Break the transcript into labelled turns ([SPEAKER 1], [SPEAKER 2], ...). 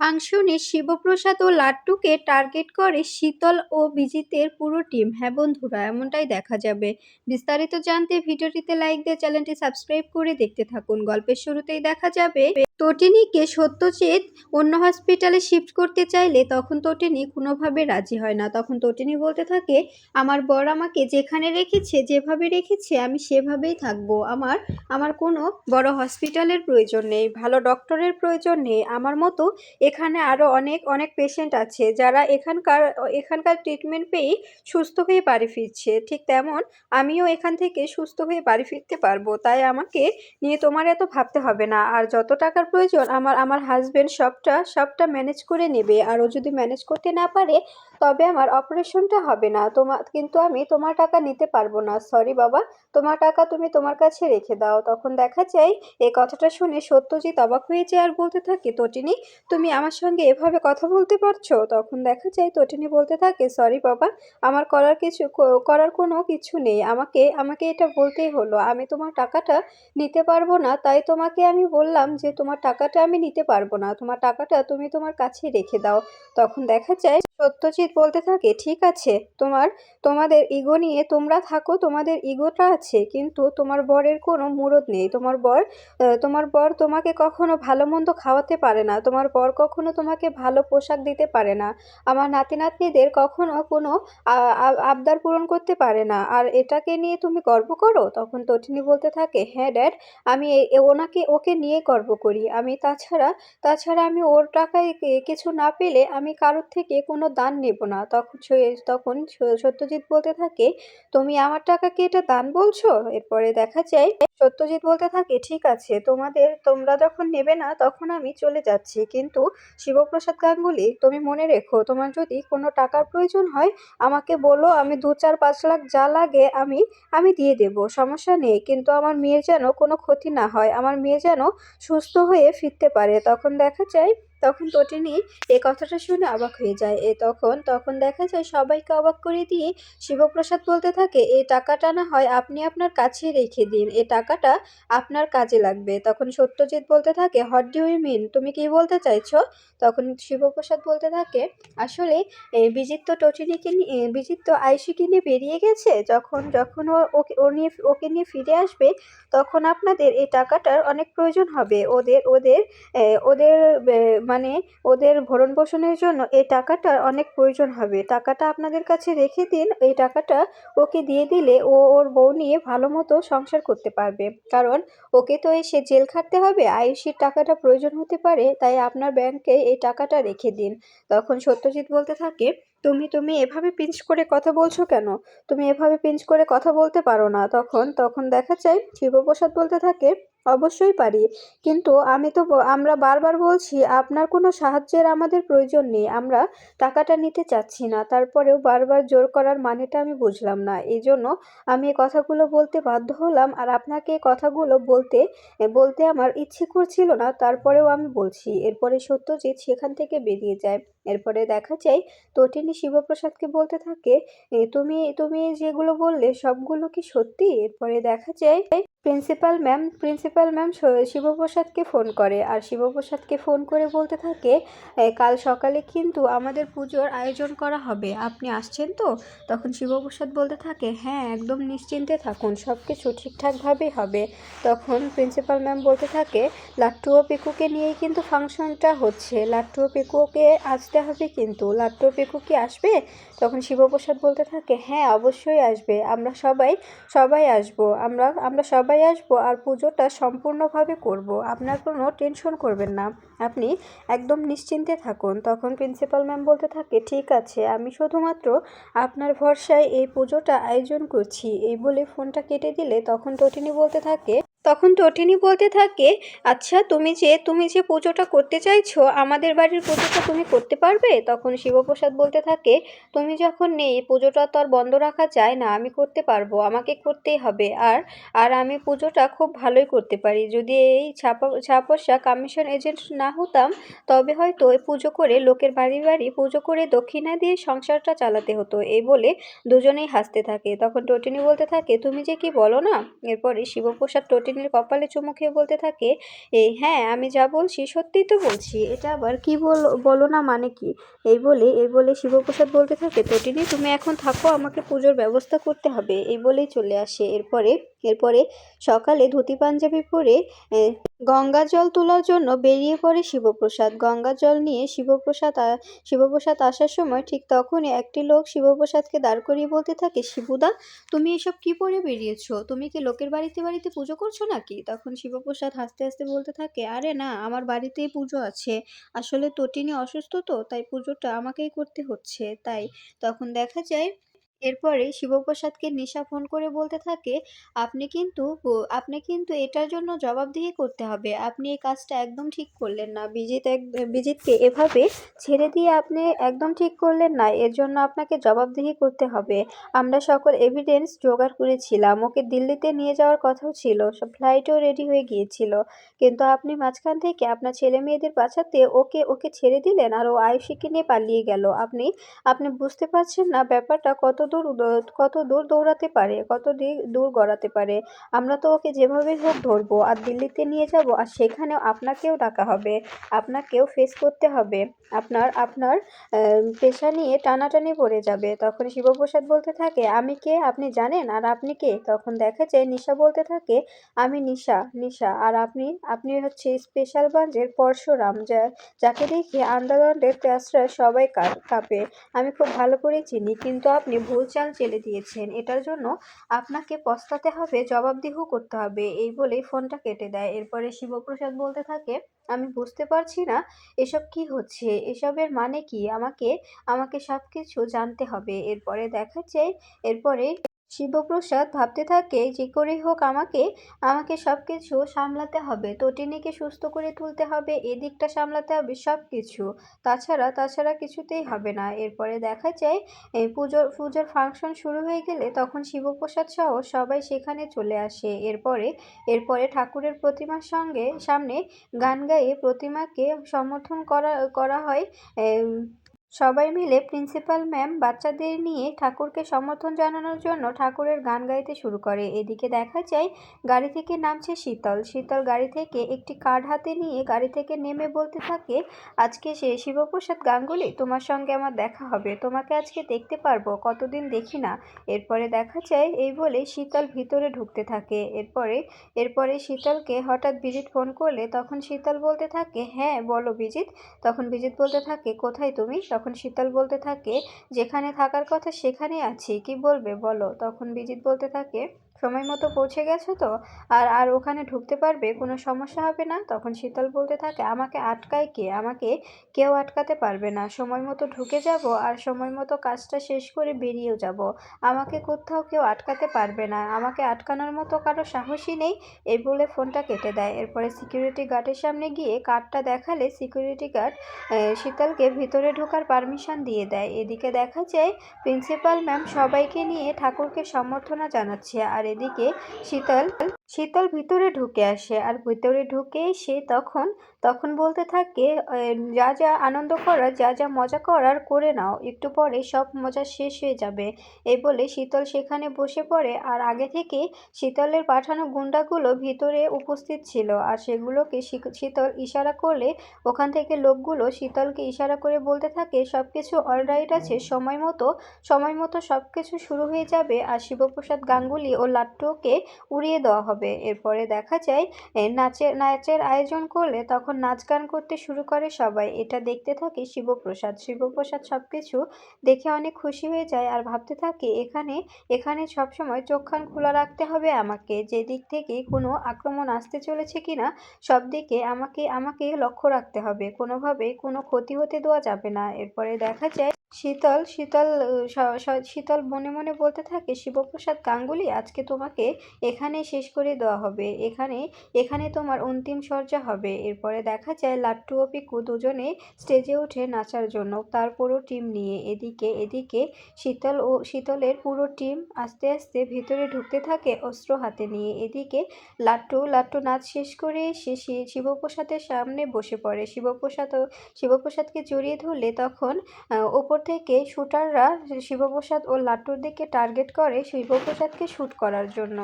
[SPEAKER 1] ফাংশনে শিবপ্রসাদ ও লাট্টুকে টার্গেট করে শীতল ও বিজিতের পুরো টিম। হ্যাঁ বন্ধুরা, এমনটাই দেখা যাবে। বিস্তারিত জানতে ভিডিওটিতে লাইক দিয়ে চ্যানেলটি সাবস্ক্রাইব করে দেখতে থাকুন। গল্পের শুরুতেই দেখা যাবে তটিনীকে সত্যজিৎ অন্য হসপিটালে শিফট করতে চাইলে তখন তটিনী কোনোভাবে রাজি হয় না। তখন তটিনী বলতে থাকে, আমার বর আমাকে যেখানে রেখেছে, যেভাবে রেখেছে, আমি সেভাবেই থাকব। আমার আমার কোনো বড় হসপিটালের প্রয়োজন নেই, ভালো ডক্টরের প্রয়োজন নেই। আমার মতো এখানে আরও অনেক অনেক পেশেন্ট আছে যারা এখানকার এখানকার ট্রিটমেন্ট পেয়েই সুস্থ হয়ে বাড়ি ফিরছে। ঠিক তেমন আমিও এখান থেকে সুস্থ হয়ে বাড়ি ফিরতে পারব। তাই আমাকে নিয়ে তোমার এত ভাবতে হবে না। আর যত টাকার প্রয়োজন, আমার আমার হাজবেন্ড সবটা সবটা ম্যানেজ করে নেবে। আর ও যদি ম্যানেজ করতে না পারে তবে আমার অপারেশনটা হবে না। তোমার কিন্তু আমি তোমার টাকা নিতে পারব না। সরি বাবা, তোমার টাকা তুমি তোমার কাছে রেখে দাও। তখন দেখা যায়, এই কথাটা শুনে সত্যজিৎ অবাক হয়ে যায় আর বলতে থাকে, তটিনী, তুমি আমার সঙ্গে এভাবে কথা বলতে পারছ? তখন দেখা যায়, তটিনী বলতে থাকে, সরি বাবা, আমার করার কিছু করার কোনো কিছু নেই। আমাকে আমাকে এটা বলতেই হলো। আমি তোমার টাকাটা নিতে পারব না। তাই তোমাকে আমি বললাম যে, তোমার টাকাটা আমি নিতে পারব না। তোমার টাকাটা তুমি তোমার কাছে রেখে দাও। তখন দেখা যায়, সত্যজিৎ বলতে থাকে, ঠিক আছে। তোমার, তোমাদের ইগো নিয়ে তোমরা থাকো, তোমাদের ইগোটা আছে, কিন্তু তোমার বরের কোনো মুরদ নেই। তোমার বর তোমার বর তোমাকে কখনো ভালো মন্দ খাওয়াতে পারে না। তোমার বর কখনো তোমাকে ভালো পোশাক দিতে পারে না। আমার নাতি নাতনিদের কখনো কোনো আবদার পূরণ করতে পারে না। আর এটাকে নিয়ে তুমি গর্ব করো? তখন তটিনী বলতে থাকে হ্যাঁ ড্যাড, আমি ওনাকে, ওকে নিয়ে গর্ব করি। আমি তাছাড়া তাছাড়া আমি ওর টাকায় কিছু না পেলে আমি কারোর থেকে কোনো দান নেব না। তখন তখন সত্যজিৎ বলতে থাকে, তুমি আমার টাকা কি এটা দান বলছো? এরপরে দেখা যায় সত্যজিৎ বলতে থাকে, ঠিক আছে, তোমাদের, তোমরা যখন নেবে না, তখন আমি চলে যাচ্ছি। কিন্তু শিবপ্রসাদ গাঙ্গুলি, তুমি মনে রেখো, তোমার যদি কোনো টাকার প্রয়োজন হয়, আমাকে বলো, আমি দু চার পাঁচ লাখ যা লাগে আমি আমি দিয়ে দেব, সমস্যা নেই। কিন্তু আমার মেয়ের যেন কোনো ক্ষতি না হয়, আমার মেয়ে যেন সুস্থ হয়ে ফিরতে পারে। তখন দেখা যায়, তখন তটিনী এই কথাটা শুনে অবাক হয়ে যায়। এ তখন তখন দেখা যায়, সবাইকে অবাক করে দিয়ে শিবপ্রসাদ বলতে থাকে, এই টাকাটা না হয়, আপনি আপনার কাছে রেখে দিন। এই টাকাটা আপনার কাজে লাগবে। তখন সত্যজিৎ বলতে থাকে হোয়াট ডু ইউ মিন, তুমি কি বলতে চাইছো? তখন শিবপ্রসাদ বলতে থাকে, আসলে বিজিত তো টটিনিকে নিয়ে বিজিত তো আয়ুষিকে নিয়ে বেরিয়ে গেছে। যখন যখন ও, ওকে, ও নিয়ে, ওকে নিয়ে ফিরে আসবে, তখন আপনাদের এই টাকাটার অনেক প্রয়োজন হবে। ওদের ওদের ওদের মানে ওদের ভরণ পোষণের জন্য এই টাকাটার অনেক প্রয়োজন হবে। টাকাটা আপনাদের কাছে রেখে দিন। এই টাকাটা ওকে দিয়ে দিলে ও ওর বউ নিয়ে ভালো মতো সংসার করতে পারবে। কারণ ওকে তো এসে জেল খাটতে হবে আয়ুষির টাকাটা প্রয়োজন হতে পারে, তাই আপনার ব্যাংকে এই টাকাটা রেখে দিন। তখন সত্যজিৎ বলতে থাকে, তুমি তুমি এভাবে পিঞ্চ করে কথা বলছো কেন? তুমি এভাবে পিঞ্চ করে কথা বলতে পারো না। তখন তখন দেখা যায়, শিবপ্রসাদ বলতে থাকে অবশ্যই পারি। কিন্তু আমি তো আমরা বারবার বলছি, আপনার কোনো সাহায্যের আমাদের প্রয়োজন নেই, আমরা টাকাটা নিতে চাচ্ছি না। তারপরেও বারবার জোর করার মানেটা আমি বুঝলাম না। এই জন্য আমি এই কথাগুলো বলতে বাধ্য হলাম আর আপনাকে এই কথাগুলো বলতে বলতে আমার ইচ্ছে করছিল না। তারপরেও আমি বলছি, এরপরে সত্যজিৎ সেখান থেকে বেরিয়ে যায়। এরপরে দেখা যায়, তটিনী শিবপ্রসাদকে বলতে থাকে তুমি তুমি যেগুলো বললে সবগুলো কি সত্যি? এরপরে দেখা যায়, প্রিন্সিপাল ম্যাম প্রিন্সিপাল ম্যাম শিবপ্রসাদকে ফোন করে। আর শিবপ্রসাদকে ফোন করে বলতে থাকে কাল সকালে কিন্তু আমাদের পুজোর আয়োজন করা হবে। আপনি আসছেন তো? তখন শিবপ্রসাদ বলতে থাকে হ্যাঁ একদম নিশ্চিন্তে থাকুন সব কিছু ঠিকঠাকভাবেই হবে। তখন প্রিন্সিপাল ম্যাম বলতে থাকে লাট্টু ও পিকুকে নিয়েই কিন্তু ফাংশনটা হচ্ছে। লাট্টু ও পিকুকে আসতে হবে কিন্তু লাট্টু ও পিকু কি আসবে, তখন শিবপ্রসাদ বলতে থাকে হ্যাঁ অবশ্যই আসবে, আমরা সবাই সবাই আসব, আমরা আমরা সবাই আসব আর পুজোটা সম্পূর্ণভাবে করব, আপনার কোনো টেনশন করবেন না, আপনি একদম নিশ্চিন্তে থাকুন। তখন প্রিন্সিপাল ম্যাম বলতে থাকে, ঠিক আছে, আমি শুধুমাত্র আপনার ভরসায় এই পুজোটা আয়োজন করছি। এই বলে ফোনটা কেটে দিলে, তখন টটিনি বলতে থাকে তখন টটিনি বলতে থাকে আচ্ছা তুমি যে তুমি যে পুজোটা করতে চাইছো, আমাদের বাড়ির পুজোটা তুমি করতে পারবে? তখন শিবপ্রসাদ বলতে থাকে, তুমি যখন নেই, পুজোটা তো আর বন্ধ রাখা যায় না, আমি করতে পারব, আমাকে করতেই হবে, আর আর আমি পুজোটা খুব ভালোই করতে পারি। যদি এই ছাপা ছাপোষা কমিশন এজেন্ট না হতাম, তবে হয়তো এই পুজো করে লোকের বাড়ি বাড়ি পুজো করে দক্ষিণা দিয়ে সংসারটা চালাতে হতো। এই বলে দুজনেই হাসতে থাকে। তখন টটিনি বলতে থাকে, তুমি যে কি বলো না? এরপরে শিবপ্রসাদ টটিনি তটিনীর কপালে চুমু খেয়ে বলতে থাকে এই হ্যাঁ আমি যা বলছি সত্যিই তো বলছি। এটা আবার কি বল, বলো না মানে কি? এই বলে এই বলে শিবপ্রসাদ বলতে থাকে তটিনী তুমি এখন থাকো, আমাকে পুজোর ব্যবস্থা করতে হবে। এই বলেই চলে আসে। এরপরে এরপরে সকালে ধুতি পাঞ্জাবি পরে গঙ্গা জল তোলার জন্য বেরিয়ে পড়ে শিবপ্রসাদ। গঙ্গা জল নিয়ে শিবপ্রসাদ শিবপ্রসাদ আসার সময় ঠিক তখনই একটি লোক শিবপ্রসাদকে দাঁড় করিয়ে বলতে থাকে, শিবুদা, তুমি এসব কি পরে বেরিয়েছো? তুমি কি লোকের বাড়িতে বাড়িতে পুজো করছ নাকি? তখন শিবপ্রসাদ হাসতে হাসতে বলতে থাকে, আরে না, আমার বাড়িতেই পুজো আছে। আসলে তটিনী অসুস্থ তো, তাই পুজোটা আমাকেই করতে হচ্ছে। তাই তখন দেখা যায় এরপরে শিবপ্রসাদকে নিশা ফোন করে বলতে থাকে, আপনি কিন্তু আপনি কিন্তু এটার জন্য জবাবদিহি করতে হবে। আপনি এই কাজটা একদম ঠিক করলেন না। বিজিত এক, বিজিতকে এভাবে ছেড়ে দিয়ে আপনি একদম ঠিক করলেন না। এর জন্য আপনাকে জবাবদিহি করতে হবে। আমরা সকল এভিডেন্স জোগাড় করেছিলাম। ওকে দিল্লিতে নিয়ে যাওয়ার কথাও ছিল। সব ফ্লাইটও রেডি হয়ে গিয়েছিল। কিন্তু আপনি মাঝখান থেকে আপনার ছেলে মেয়েদের বাঁচাতে ওকে ওকে ছেড়ে দিলেন আর ও আয়ুষীকে নিয়ে পালিয়ে গেল। আপনি আপনি বুঝতে পারছেন না ব্যাপারটা কত দূর কত দূর দৌড়াতে পারে কত দূর গড়াতে পারে, আমরা তো ওকে যেভাবে হোক ধরবো, আর দিল্লিতে নিয়ে যাব, আর সেখানেও আপনাকেও ডাকা হবে, আপনাকেও ফেস করতে হবে, আপনার আপনার পেশা নিয়ে টানাটানি পড়ে যাবে। তখন শিবপ্রসাদ বলতে থাকে, আমি কে? আপনি জানেন? আর আপনি কে? তখন দেখা যায়, নিশা বলতে থাকে, আমি নিশা নিশা, আর আপনি আপনি হচ্ছে স্পেশাল ব্রাঞ্চের পরশুরাম, যা, যাকে দেখে আন্দোলনের তেসরা সবাই কাঁপে। আমি খুব ভালো করেই চিনি, কিন্তু আপনি ভুল চাল চেলে দিয়েছেন। এটার জন্য আপনাকে পস্তাতে হবে, জবাবদিহ করতে হবে, এই বলেই ফোনটা কেটে দেয়। এরপরে শিবপ্রসাদ বলতে থাকে, আমি বুঝতে পারছি না এসব কি হচ্ছে, এসবের মানে কি? আমাকে আমাকে সব কিছু জানতে হবে। এরপরে দেখা যায়, এরপরে শিবপ্রসাদ ভাবতে থাকে, যে করেই হোক আমাকে আমাকে সব কিছু সামলাতে হবে। তটিনীকে সুস্থ করে তুলতে হবে এদিকটা সামলাতে হবে সব কিছু তাছাড়া তাছাড়া কিছুতেই হবে না। এরপরে দেখা যায় এই পুজোর পুজোর ফাংশন শুরু হয়ে গেলে তখন শিবপ্রসাদ সহ সবাই সেখানে চলে আসে। এরপরে এরপরে ঠাকুরের প্রতিমার সঙ্গে, সামনে গান গাইয়ে প্রতিমাকে সমর্থন করা করা হয় সবাই মিলে প্রিন্সিপাল ম্যাম বাচ্চাদের নিয়ে ঠাকুরকে সমর্থন জানানোর জন্য ঠাকুরের গান গাইতে শুরু করে। এদিকে দেখা যায়, গাড়ি থেকে নামছে শীতল। শীতল গাড়ি থেকে একটি কার্ড হাতে নিয়ে গাড়ি থেকে নেমে বলতে থাকে, আজকে সে শিবপ্রসাদ গাঙ্গুলি, তোমার সঙ্গে আমার দেখা হবে। তোমাকে আজকে দেখতে পারব, কতদিন দেখি না। এরপরে দেখা যায়, এই বলে শীতল ভিতরে ঢুকতে থাকে। এরপরে এরপরে শীতলকে হঠাৎ বিজিত ফোন করলে তখন শীতল বলতে থাকে হ্যাঁ বলো বিজিত। তখন বিজিত বলতে থাকে, কোথায় তুমি? শীতল বলতে থাকে, যেখানে থাকার কথা সেখানে আছি, কি বলবে বলো? তখন বিজিত বলতে থাকে সময় মতো পৌঁছে গেছো তো? আর আর ওখানে ঢুকতে পারবে? কোনো সমস্যা হবে না? তখন শীতল বলতে থাকে, আমাকে আটকায় কে? আমাকে কেউ আটকাতে পারবে না। সময় মতো ঢুকে যাব আর সময় মতো কাজটা শেষ করে বেরিয়েও যাব। আমাকে কোথাও কেউ আটকাতে পারবে না। আমাকে আটকানোর মতো কারও সাহসই নেই। এই বলে ফোনটা কেটে দেয়। এরপরে সিকিউরিটি গার্ডের সামনে গিয়ে কার্ডটা দেখালে সিকিউরিটি গার্ড শীতলকে ভিতরে ঢোকার পারমিশন দিয়ে দেয়। এদিকে দেখা যায়, প্রিন্সিপাল ম্যাম সবাইকে নিয়ে ঠাকুরকে সম্বর্ধনা জানাচ্ছে। আর এদিকে শীতল শীতল ভিতরে ঢুকে আসে আর ভিতরে ঢুকে সে তখন তখন বলতে থাকে যা যা আনন্দ করার যা যা মজা করার করে নাও। একটু পরে সব মজা শেষ হয়ে যাবে। এই বলে শীতল সেখানে বসে পড়ে আর আগে থেকে শীতলের পাঠানো গুন্ডাগুলো ভিতরে উপস্থিত ছিল আর সেগুলোকে শীতল ইশারা করলে ওখান থেকে লোকগুলো শীতলকে ইশারা করে বলতে থাকে সব কিছু অলরাইট আছে, সময় মতো সময় মতো সব কিছু শুরু হয়ে যাবে। আর শিবপ্রসাদ গাঙ্গুলি ও লাট্টুকে উড়িয়ে দেওয়া হবে। এরপরে দেখা যায় নাচের নাচের আয়োজন করলে তখন নাচ গান করতে শুরু করে সবাই। এটা দেখতে থাকে শিবপ্রসাদ। শিবপ্রসাদ সব কিছু দেখে অনেক খুশি হয়ে যায় আর ভাবতে থাকে এখানে এখানে সবসময় চোখ কান খোলা রাখতে হবে আমাকে। যে দিক থেকে কোনো আক্রমণ আসতে চলেছে কিনা, সব দিকে আমাকে আমাকে লক্ষ্য রাখতে হবে। কোনোভাবেই কোনো ক্ষতি হতে দেওয়া যাবে না। এরপরে দেখা যায় শীতল শীতল শীতল মনে মনে বলতে থাকে, শিবপ্রসাদ গাঙ্গুলি, আজকে তোমাকে এখানে শেষ করে দেওয়া হবে। এখানে এখানে তোমার অন্তিম সজ্জা হবে। এরপরে দেখা যায়, লাট্টু ও পিকু দুজনে স্টেজে ওঠে নাচার জন্য তার পুরো টিম নিয়ে এদিকে এদিকে শীতল ও, শীতলের পুরো টিম আস্তে আস্তে ভিতরে ঢুকতে থাকে অস্ত্র হাতে নিয়ে। এদিকে লাট্টু লাট্টু নাচ শেষ করে সে শিবপ্রসাদের সামনে বসে পড়ে। শিবপ্রসাদ শিবপ্রসাদকে জড়িয়ে ধরলে তখন ওপর থেকে শুটাররা শিবপ্রসাদ ও লাট্টুর দিকে টার্গেট করে শিবপ্রসাদকে শ্যুট করার জন্য।